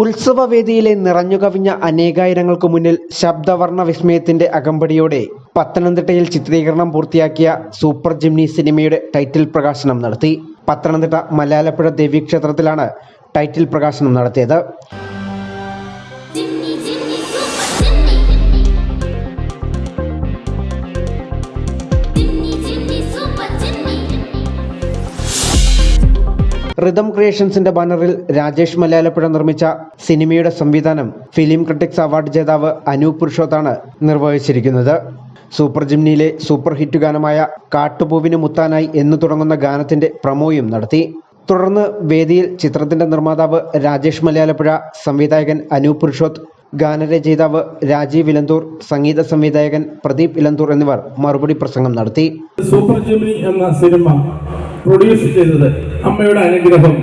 ഉത്സവവേദിയിലെ നിറഞ്ഞുകവിഞ്ഞ അനേകായിരങ്ങൾക്ക് മുന്നിൽ ശബ്ദവർണ വിസ്മയത്തിന്റെ അകമ്പടിയോടെ പത്തനംതിട്ടയിൽ ചിത്രീകരണം പൂർത്തിയാക്കിയ സൂപ്പർ ജിംനി സിനിമയുടെ ടൈറ്റിൽ പ്രകാശനം നടത്തി. പത്തനംതിട്ട മലയാലപ്പുഴ ദേവീക്ഷേത്രത്തിലാണ് ടൈറ്റിൽ പ്രകാശനം നടത്തിയത്. സൂപ്പർ റിതം ക്രിയേഷൻസിന്റെ ബാനറിൽ രാജേഷ് മലയാലപ്പുഴ നിർമ്മിച്ച സിനിമയുടെ സംവിധാനം ഫിലിം ക്രിട്ടിക്സ് അവാർഡ് ജേതാവ് അനൂപ് പുരുഷോത്താണ് നിർവഹിച്ചിരിക്കുന്നത്. സൂപ്പർ ജിംനിയിലെ സൂപ്പർ ഹിറ്റ് ഗാനമായ കാട്ടുപൂവിന് മുത്താനായി എന്ന് തുടങ്ങുന്ന ഗാനത്തിന്റെ പ്രമോയും നടത്തി. തുടർന്ന് വേദിയിൽ ചിത്രത്തിന്റെ നിർമ്മാതാവ് രാജേഷ് മലയാലപ്പുഴ സംവിധായകൻ അനൂപ് പുരുഷോത്ത് ഗാനരചയിതാവ് രാജീവ് ഇലന്തൂർ സംഗീത സംവിധായകൻ പ്രദീപ് ഇലന്തൂർ എന്നിവർ മറുപടി പ്രസംഗം നടത്തി. സൂപ്പർ ജിംനി എന്ന സിനിമ പ്രൊഡ്യൂസ് ചെയ്തത് അമ്മയുടെ അനുഗ്രഹം.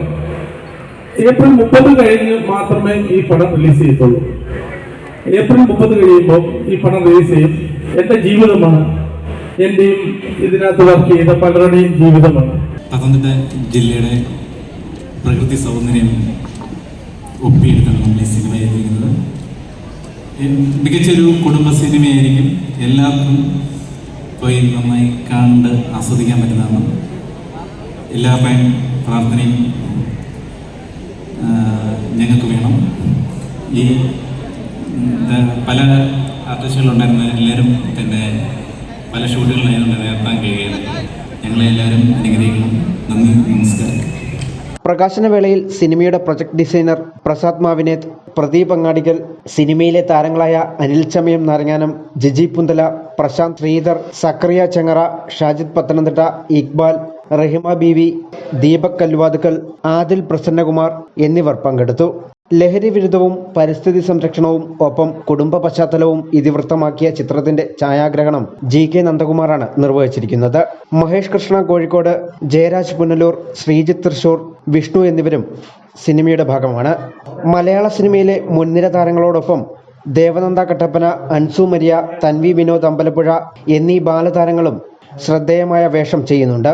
ഏപ്രിൽ മുപ്പത് കഴിഞ്ഞ് മാത്രമേ ഈ പടം റിലീസ് ചെയ്യത്തുള്ളൂ. ഏപ്രിൽ മുപ്പത് കഴിയുമ്പോൾ ഈ പടം റിലീസ് ചെയ്യും. എന്റെ ജീവിതമാണ്. എന്റെയും ഇതിനകത്ത് വർക്ക് ചെയ്ത പലരുടെയും ജീവിതമാണ്. പത്തനംതിട്ട ജില്ലയുടെ പ്രകൃതി സൗന്ദര്യം ഒപ്പിയെടുത്താണ് നമ്മൾ ഈ സിനിമ ചെയ്തിരിക്കുന്നത്. മികച്ചൊരു കുടുംബ സിനിമയായിരിക്കും എല്ലാവർക്കും പോയി നന്നായി കണ്ട് ആസ്വദിക്കാൻ പറ്റുന്നതാണ്. എല്ലാവരുടെയും പ്രാർത്ഥനയും ഞങ്ങൾക്ക് വേണം. ഈ പല ആർട്ടിസ്റ്റുകളുണ്ടായിരുന്ന എല്ലാവരും പിന്നെ പല ഷൂട്ടുകളിലായിരുന്നു നേർത്താൻ കഴിയുകയാണ്. ഞങ്ങളെല്ലാവരും അനുഗ്രഹിക്കണം. നന്ദി നമസ്കാരം. പ്രകാശനവേളയിൽ സിനിമയുടെ പ്രൊജക്ട് ഡിസൈനർ പ്രസാദ് മാവിനേത് പ്രദീപ് അങ്ങാടികൾ സിനിമയിലെ താരങ്ങളായ അനിൽ ചമയം നാരങ്ങാനം ജിജി പുന്തല പ്രശാന്ത് ശ്രീധർ സക്രിയ ചെങ്ങറ ഷാജിദ് പത്തനംതിട്ട ഇക്ബാൽ റഹിമ ബീവി ദീപക് കല്വാദുക്കൽ ആദിൽ പ്രസന്നകുമാർ എന്നിവർ പങ്കെടുത്തു. ലഹരി വിരുദ്ധവും പരിസ്ഥിതി സംരക്ഷണവും ഒപ്പം കുടുംബ പശ്ചാത്തലവും ഇതിവൃത്തമാക്കിയ ചിത്രത്തിന്റെ ഛായാഗ്രഹണം ജി കെ നന്ദകുമാറാണ് നിർവഹിച്ചിരിക്കുന്നത്. മഹേഷ് കൃഷ്ണ കോഴിക്കോട് ജയരാജ് പുനലൂർ ശ്രീജിത്ത് തൃശൂർ വിഷ്ണു എന്നിവരും സിനിമയുടെ ഭാഗമാണ്. മലയാള സിനിമയിലെ മുൻനിര താരങ്ങളോടൊപ്പം ദേവനന്ദ കട്ടപ്പന അൻസു മരിയ തൻവി വിനോദ് അമ്പലപ്പുഴ എന്നീ ബാലതാരങ്ങളും ശ്രദ്ധേയമായ വേഷം ചെയ്യുന്നുണ്ട്.